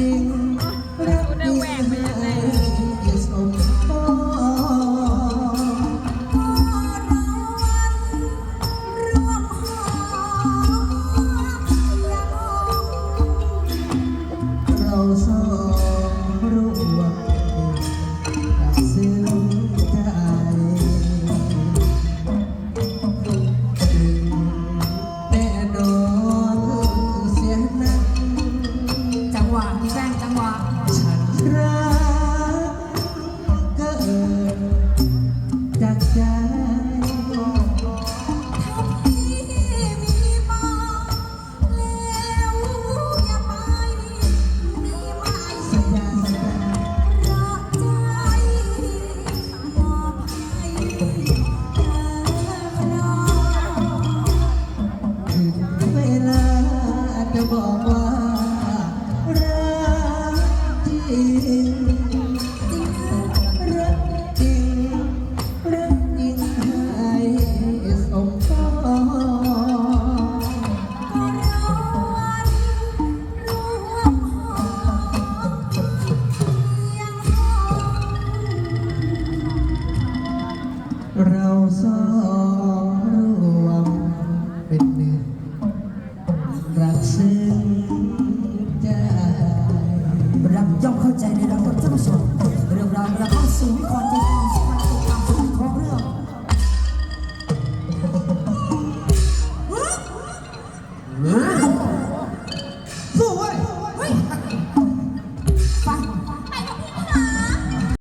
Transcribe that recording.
You. รักเกิยจากใจ เราสองรวมเป็นหนึ่งรักซึ้งใจรักย่อมเข้าใจในรักคนเจ้าสนเรื่องราวรักข้าสู่วิกรณ์